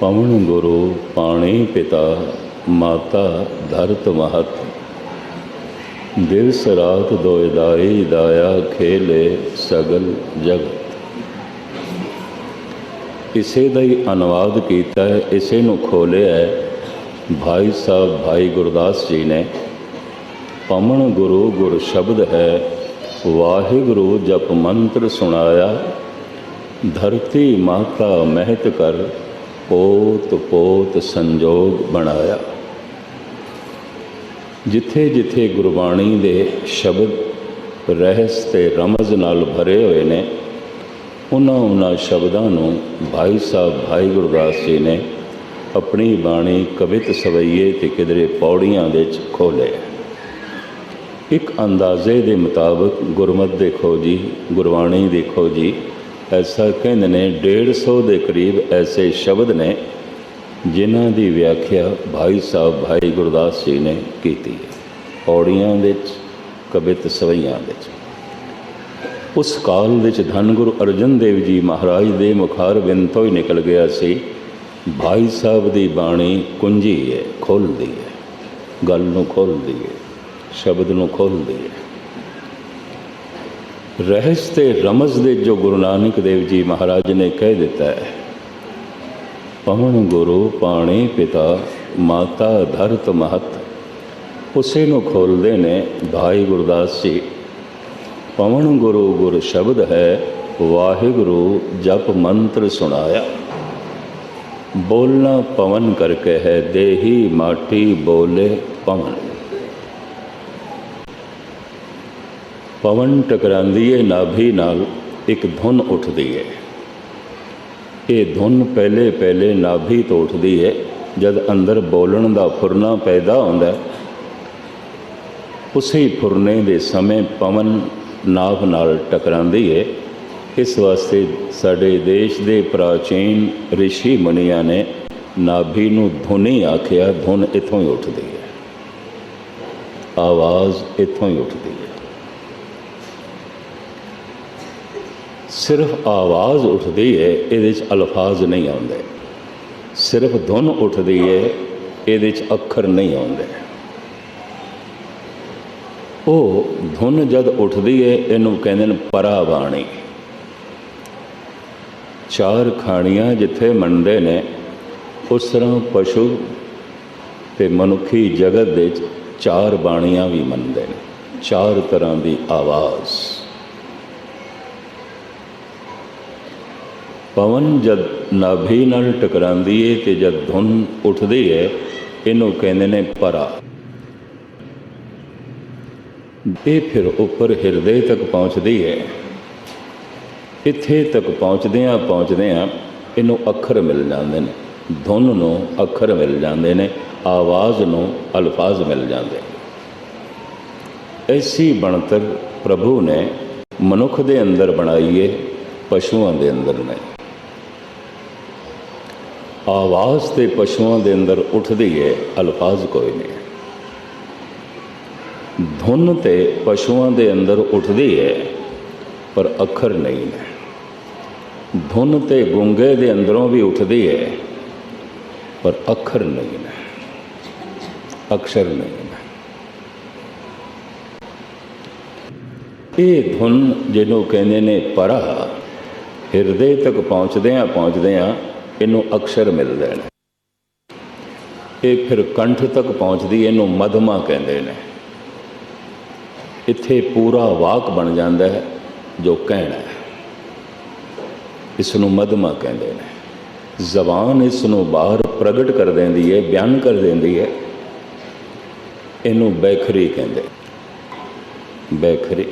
ਪਵਨ ਗੁਰੂ ਪਾਣੀ ਪਿਤਾ, ਮਾਤਾ ਧਰਤ ਮਹਤ। ਦਿਵਸ ਰਾਤ ਦੋਇ ਦਾਈ ਦਾਇਆ ਖੇਲੇ ਸਗਲ ਜਗਤ। ਇਸੇ ਦਾ ਹੀ ਅਨੁਵਾਦ ਕੀਤਾ ਹੈ, ਇਸੇ ਨੂੰ ਖੋਲਿਆ ਹੈ। ਭਾਈ ਸਾਹਿਬ, ਭਾਈ ਗੁਰਦਾਸ ਜੀ ਨੇ, ਪਵਨ ਗੁਰੂ ਗੁਰ ਸ਼ਬਦ ਹੈ, ਵਾਹਿਗੁਰੂ ਜਪ ਮੰਤਰ ਸੁਣਾਇਆ, ਧਰਤੀ ਮਾਤਾ ਮਹਿਤ ਕਰ ਪੋਤ ਪੋਤ ਸੰਜੋਗ ਬਣਾਇਆ। ਜਿੱਥੇ ਜਿੱਥੇ ਗੁਰਬਾਣੀ ਦੇ ਸ਼ਬਦ ਰਹਿਸ ਤੇ ਰਮਜ਼ ਨਾਲ ਭਰੇ ਹੋਏ ਨੇ, ਉਹਨਾਂ ਉਹਨਾਂ ਸ਼ਬਦਾਂ ਨੂੰ ਭਾਈ ਸਾਹਿਬ ਭਾਈ ਗੁਰਦਾਸ ਜੀ ਨੇ ਆਪਣੀ ਬਾਣੀ ਕਵਿਤ ਸਵਈਏ ਤੇ ਕਿਧਰੇ ਪੌੜੀਆਂ ਵਿੱਚ ਖੋਲੇ ਇੱਕ ਅੰਦਾਜ਼ੇ ਦੇ ਮੁਤਾਬਕ ਗੁਰਮਤ ਦੇਖੋ ਜੀ, ਗੁਰਬਾਣੀ ਦੇਖੋ ਜੀ ਐਸਾ ਕਹਿੰਦੇ ਨੇ 150 ਦੇ ਕਰੀਬ ਐਸੇ ਸ਼ਬਦ ਨੇ ਜਿਨ੍ਹਾਂ ਦੀ ਵਿਆਖਿਆ ਭਾਈ ਸਾਹਿਬ, ਭਾਈ ਗੁਰਦਾਸ ਜੀ ਨੇ ਕੀਤੀ ਹੈ। ਪੌੜੀਆਂ ਵਿੱਚ ਕਵਿਤ ਸਵਈਆਂ ਵਿੱਚ। ਉਸ ਕਾਲ ਵਿੱਚ ਧੰਨ ਗੁਰੂ ਅਰਜਨ ਦੇਵ ਜੀ ਮਹਾਰਾਜ ਦੇ ਮੁਖਾਰ ਬਿੰਦ ਤੋਂ ਹੀ ਨਿਕਲ ਗਿਆ ਸੀ। ਭਾਈ ਸਾਹਿਬ ਦੀ ਬਾਣੀ ਕੁੰਜੀ ਹੈ, ਖੋਲਦੀ ਹੈ। ਗੱਲ ਨੂੰ ਖੋਲਦੀ ਹੈ, ਸ਼ਬਦ ਨੂੰ ਖੋਲਦੀ ਹੈ। ਰਹਿਸ ਤੇ ਰਮਜ਼ ਦੇ ਜੋ ਗੁਰੂ ਨਾਨਕ ਦੇਵ ਜੀ ਮਹਾਰਾਜ ਨੇ ਕਹਿ ਦਿੱਤਾ ਹੈ, ਪਵਨ ਗੁਰੂ ਪਾਣੀ ਪਿਤਾ, ਮਾਤਾ ਧਰਤ ਮਹਤ। ਉਸੇ ਨੂੰ ਖੋਲਦੇ ਨੇ ਭਾਈ ਗੁਰਦਾਸ ਜੀ। ਪਵਨ ਗੁਰੂ ਗੁਰ ਸ਼ਬਦ ਹੈ, ਵਾਹਿਗੁਰੂ ਜਪ ਮੰਤਰ ਸੁਣਾਇਆ। ਬੋਲਣਾ ਪਵਨ ਕਰਕੇ ਹੈ, ਦੇਹੀ ਮਾਟੀ ਬੋਲੇ ਪਵਨ। ਪਵਨ ਟਕਰਾਂਦੀ ਏ, ਨਾਭੀ ਨਾਲ ਇੱਕ ਧੁਨ ਉੱਠਦੀ ਹੈ ਇਹ ਧੁਨ ਪਹਿਲੇ ਪਹਿਲੇ ਨਾਭੀ ਤੋਂ ਉੱਠਦੀ ਹੈ ਜਦ ਅੰਦਰ ਬੋਲਣ ਦਾ ਫੁਰਨਾ ਪੈਦਾ ਹੁੰਦਾ ਉਸੇ ਫੁਰਨੇ ਦੇ ਸਮੇਂ ਪਵਨ ਨਾਭ ਨਾਲ ਟਕਰਾਂਦੀ ਹੈ ਇਸ ਵਾਸਤੇ ਸਾਡੇ ਦੇਸ਼ ਦੇ ਪ੍ਰਾਚੀਨ ઋષਿ ਮੁਨੀਆਂ ਨੇ ਨਾਭੀ ਨੂੰ ਧੁਨੀ ਆਖਿਆ, ਧੁਨ ਇੱਥੋਂ ਹੀ ਉੱਠਦੀ ਹੈ ਆਵਾਜ਼ ਇੱਥੋਂ ਹੀ ਉੱਠਦੀ ਸਿਰਫ ਆਵਾਜ਼ ਉੱਠਦੀ ਹੈ ਇਹਦੇ 'ਚ ਅਲਫਾਜ਼ ਨਹੀਂ ਆਉਂਦੇ। ਸਿਰਫ ਧੁਨ ਉੱਠਦੀ ਹੈ ਇਹਦੇ 'ਚ ਅੱਖਰ ਨਹੀਂ ਆਉਂਦੇ। ਉਹ ਧੁਨ ਜਦ ਉੱਠਦੀ ਹੈ ਇਹਨੂੰ ਕਹਿੰਦੇ ਨੇ ਪਰਾ ਬਾਣੀ ਚਾਰ ਖਾਣੀਆਂ ਜਿੱਥੇ ਮੰਨਦੇ ਨੇ, ਉਸ ਤਰ੍ਹਾਂ ਪਸ਼ੂ ਤੇ ਮਨੁੱਖੀ ਜਗਤ ਦੇ ਵਿੱਚ ਚਾਰ ਬਾਣੀਆਂ ਵੀ ਮੰਨਦੇ ਨੇ। ਚਾਰ ਤਰ੍ਹਾਂ ਦੀ ਆਵਾਜ਼। ਪਵਨ ਜਦ ਨਾਭੀ ਨਾਲ ਟਕਰਾਂਦੀ ਏ ਤੇ ਜਦ ਧੁਨ ਉੱਠਦੀ ਏ, ਇਹਨੂੰ ਕਹਿੰਦੇ ਨੇ ਪਰਾ। ਇਹ ਫਿਰ ਉੱਪਰ ਹਿਰਦੇ ਤੱਕ ਪਹੁੰਚਦੀ ਹੈ ਇੱਥੇ ਤੱਕ ਪਹੁੰਚਦਿਆਂ ਪਹੁੰਚਦਿਆਂ ਇਹਨੂੰ ਅੱਖਰ ਮਿਲ ਜਾਂਦੇ ਨੇ। ਧੁਨ ਨੂੰ ਅੱਖਰ ਮਿਲ ਜਾਂਦੇ ਨੇ, ਆਵਾਜ਼ ਨੂੰ ਅਲਫਾਜ਼ ਮਿਲ ਜਾਂਦੇ ਐਸੀ ਬਣਤਰ ਪ੍ਰਭੂ ਨੇ ਮਨੁੱਖ ਦੇ ਅੰਦਰ ਬਣਾਈ ਏ, ਪਸ਼ੂਆਂ ਦੇ ਅੰਦਰ ਨਹੀਂ। ਆਵਾਜ਼ ਤੇ ਪਸ਼ੂਆਂ ਦੇ ਅੰਦਰ ਉੱਠਦੀ ਹੈ ਅਲਫਾਜ਼ ਕੋਈ ਨਹੀਂ। ਧੁਨ ਤੇ ਪਸ਼ੂਆਂ ਦੇ ਅੰਦਰ ਉੱਠਦੀ ਹੈ ਪਰ ਅੱਖਰ ਨਹੀਂ ਹੈ ਧੁਨ ਤੇ ਗੁੰਗੇ ਦੇ ਅੰਦਰੋਂ ਵੀ ਉੱਠਦੀ ਹੈ ਪਰ ਅੱਖਰ ਨਹੀਂ ਹੈ ਅਕਸ਼ਰ ਨਹੀਂ ਨੇ। ਇਹ ਧੁਨ ਜਿਹਨੂੰ ਕਹਿੰਦੇ ਨੇ ਪਰਾ ਹਿਰਦੇ ਤੱਕ ਪਹੁੰਚਦੇ ਆ ਪਹੁੰਚਦੇ ਆ ਇਹਨੂੰ ਅਕਸ਼ਰ ਮਿਲਦੇ ਨੇ। ਇਹ ਫਿਰ ਕੰਠ ਤੱਕ ਪਹੁੰਚਦੀ ਇਹਨੂੰ ਮਧਮਾ ਕਹਿੰਦੇ ਨੇ। ਇੱਥੇ ਪੂਰਾ ਵਾਕ ਬਣ ਜਾਂਦਾ ਹੈ, ਜੋ ਕਹਿਣਾ ਹੈ। ਇਸ ਨੂੰ ਮਧਮਾ ਕਹਿੰਦੇ ਨੇ। ਜ਼ਬਾਨ ਇਸ ਨੂੰ ਬਾਹਰ ਪ੍ਰਗਟ ਕਰ ਦਿੰਦੀ ਹੈ, ਬਿਆਨ ਕਰ ਦਿੰਦੀ ਹੈ। ਇਹਨੂੰ ਬੈਖਰੀ ਕਹਿੰਦੇ ਬੈਖਰੀ।